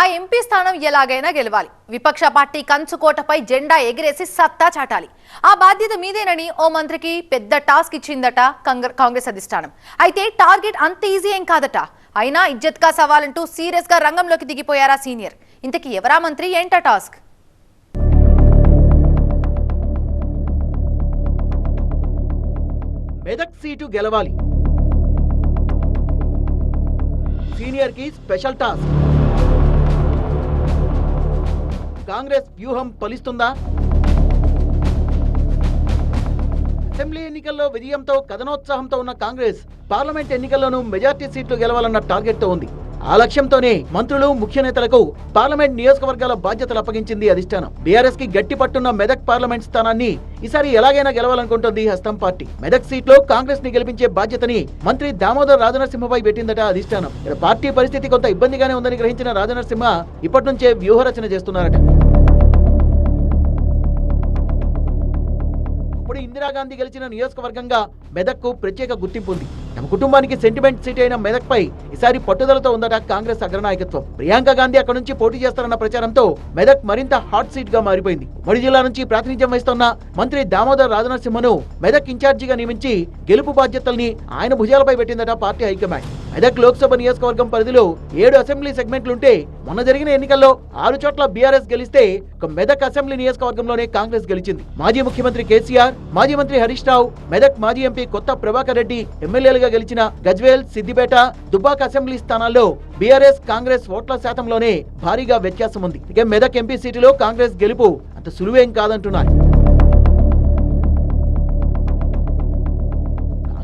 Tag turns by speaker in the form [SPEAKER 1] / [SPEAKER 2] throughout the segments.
[SPEAKER 1] ఆ ఎంపీ స్థానం ఎలాగైనా గెలవాలి. విపక్ష పార్టీ కంచుకోటపై జెండా ఎగిరేసి సత్తా చాటాలి. ఆ బాధ్యత మీదేనని ఓ మంత్రికి పెద్ద టాస్క్ ఇచ్చిందట కాంగ్రెస్ అధిష్టానం. అయితే టార్గెట్ అంత ఈజీ ఏం కాదట. అయినా ఇజ్జత్కా సవాలంటూ సీరియస్గా రంగంలోకి దిగిపోయారా సీనియర్. ఇంతకీ ఎవరా మంత్రి? ఏంటా టాస్క్?
[SPEAKER 2] మెదక్ సీటు గెలవాలి. సీనియర్కి స్పెషల్ టాస్క్. కాంగ్రెస్ వ్యూహం ఫలిస్తుందా? అసెంబ్లీ ఎన్నికల్లో విజయంతో కథనోత్సాహంతో ఉన్న కాంగ్రెస్ పార్లమెంట్ ఎన్నికల్లోనూ మెజార్టీ సీట్లు గెలవాలన్న టార్గెట్తో ఉంది. ఆ లక్ష్యంతోనే మంత్రులు ముఖ్య నేతలకు పార్లమెంట్ నియోజకవర్గాల బాధ్యతలు అప్పగించింది అధిష్టానం. బీఆర్ఎస్కి గట్టి పట్టున్న మెదక్ పార్లమెంట్ స్థానాన్ని ఈసారి ఎలాగైనా గెలవాలనుకుంటోంది హస్తం పార్టీ. మెదక్ సీట్లో కాంగ్రెస్ని గెలిపించే బాధ్యతని మంత్రి దామోదర్ రాజనరసింహపై పెట్టిందట అధిష్టానం. ఇక్కడ పార్టీ పరిస్థితి కొంత ఇబ్బందిగానే ఉందని గ్రహించిన రాజనరసింహ ఇప్పటి నుంచే వ్యూహరచన చేస్తున్నారట. ఒకప్పుడు ఇందిరాగాంధీ గెలిచిన నియోజకవర్గంగా మెదక్కు ప్రత్యేక గుర్తింపు ఉంది. తమ కుటుంబానికి సెంటిమెంట్ సీట్ అయిన మెదక్పై ఈసారి పట్టుదలతో ఉందట కాంగ్రెస్ అగ్రనాయకత్వం. ప్రియాంక గాంధీ అక్కడ నుంచి పోటీ చేస్తారన్న ప్రచారంతో మెదక్ మరింత హాట్ సీట్గా మారిపోయింది. ఉమ్మడి జిల్లా నుంచి ప్రాతినిధ్యం వహిస్తున్న మంత్రి దామోదర్ రాజనరసింహను మెదక్ ఇన్ఛార్జిగా నియమించి గెలుపు బాధ్యతల్ని ఆయన భుజాలపై పెట్టిందట party high command. Medak Lok Sabha నియోజకవర్గం పరిధిలో ఏడు అసెంబ్లీ సెగ్మెంట్లుంటే మొన్న జరిగిన ఎన్నికల్లో ఆరు చోట్ల బీఆర్ఎస్ గెలిస్తే ఒక మెదక్ అసెంబ్లీ నియోజకవర్గంలోనే కాంగ్రెస్ గెలిచింది. మాజీ ముఖ్యమంత్రి కేసీఆర్ మాజీ మంత్రి హరీష్ రావు మెదక్ మాజీ ఎంపీ కొత్త ప్రభాకర్ రెడ్డి ఎమ్మెల్యేలుగా గెలిచిన గజ్వేల్ సిద్దిపేట దుబ్బాక అసెంబ్లీ స్థానాల్లో బీఆర్ఎస్ కాంగ్రెస్ ఓట్ల శాతంలోనే భారీగా వ్యత్యాసం ఉంది ఇక మెదక్ ఎంపీ సీటులో కాంగ్రెస్ గెలుపు అంత సులువేం కాదంటున్నారు.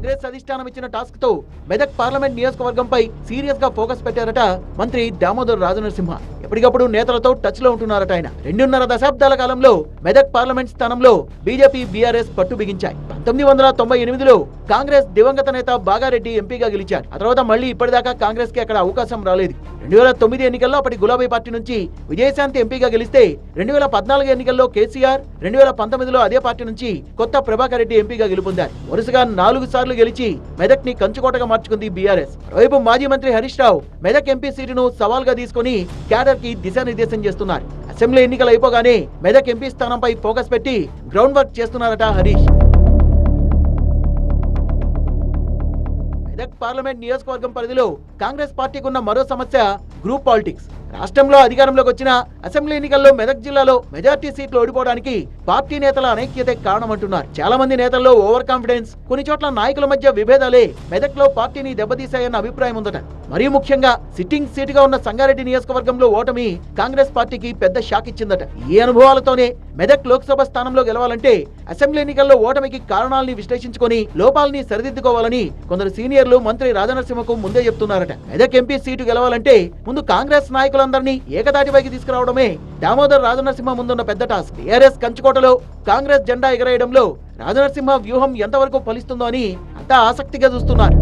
[SPEAKER 2] కాంగ్రెస్ అధిష్టానం ఇచ్చిన టాస్క్తో మెదక్ పార్లమెంట్ నియోజకవర్గంపై సీరియస్గా ఫోకస్ పెట్టారట మంత్రి దామోదర్ రాజనరసింహ. ఎప్పటికప్పుడు నేతలతో టచ్లో ఉంటున్నారట ఆయన. రెండున్నర దశాబ్దాల కాలంలో మెదక్ పార్లమెంట్ స్థానంలో బీజేపీ బీఆర్ఎస్ పట్టు బిగించాయి. పంతొమ్మిది వందల తొంభై ఎనిమిదిలో కాంగ్రెస్ దివంగత నేత బాగారెడ్డి ఎంపీగా గెలిచారు. ఆ తర్వాత మళ్ళీ ఇప్పటిదాకా కాంగ్రెస్కి అక్కడ అవకాశం రాలేదు. రెండు వేల తొమ్మిది ఎన్నికల్లో అప్పటి గులాబీ పార్టీ నుంచి విజయశాంతి ఎంపీగా గెలిస్తే రెండు వేల పద్నాలుగు ఎన్నికల్లో కేసీఆర్ రెండు వేల పంతొమ్మిదిలో అదే పార్టీ నుంచి కొత్త ప్రభాకర్ రెడ్డి ఎంపీగా గెలుపొందారు. వరుసగా నాలుగు సార్లు గెలిచి మెదక్ని కంచుకోటగా మార్చుకుంది బీఆర్ఎస్. వైపు మాజీ మంత్రి హరీష్ రావు మెదక్ ఎంపీ సీటును సవాల్గా తీసుకుని క్యాడర్కి దిశానిర్దేశం చేస్తున్నారు. అసెంబ్లీ ఎన్నికలు అయిపోగానే మెదక్ ఎంపీ స్థానంపై ఫోకస్ పెట్టి గ్రౌండ్ వర్క్ చేస్తున్నారట హరీష్. మెదక్ పార్లమెంట్ నియోజకవర్గం పరిధిలో కాంగ్రెస్ పార్టీకి ఉన్న మరో సమస్య గ్రూప్ పాలిటిక్స్. రాష్ట్రంలో అధికారంలోకి వచ్చిన అసెంబ్లీ ఎన్నికల్లో మెదక్ జిల్లాలో మెజార్టీ సీట్లు ఓడిపోవడానికి పార్టీ నేతల అనైక్యతే కారణమంటున్నారు. చాలా మంది నేతల్లో ఓవర్ కాన్ఫిడెన్స్ కొన్ని చోట్ల నాయకుల మధ్య విభేదాలే మెదక్లో పార్టీని దెబ్బతీశాయన్న అభిప్రాయం ఉందట. మరీ ముఖ్యంగా సిట్టింగ్ సీటుగా ఉన్న సంగారెడ్డి నియోజకవర్గంలో ఓటమి కాంగ్రెస్ పార్టీకి పెద్ద షాక్ ఇచ్చిందట. ఈ అనుభవాలతోనే మెదక్ లోక్సభ స్థానంలో గెలవాలంటే అసెంబ్లీ ఎన్నికల్లో ఓటమికి కారణాలని విశ్లేషించుకొని లోపాలని సరిదిద్దుకోవాలని కొందరు సీనియర్లు మంత్రి రాజనరసింహకు ముందే చెప్తున్నారట. మెదక్ ఎంపీ సీటు గెలవాలంటే ముందు కాంగ్రెస్ నాయకులందరినీ ఏకతాటిపైకి తీసుకురావడమే దామోదర్ రాజనరసింహ ముందున్న పెద్ద టాస్క్. టీఆర్ఎస్ కంచుకోటలో కాంగ్రెస్ జెండా ఎగరేయడంలో రాజనరసింహ వ్యూహం ఎంతవరకు ఫలిస్తుందో అని అంతా ఆసక్తిగా చూస్తున్నారు.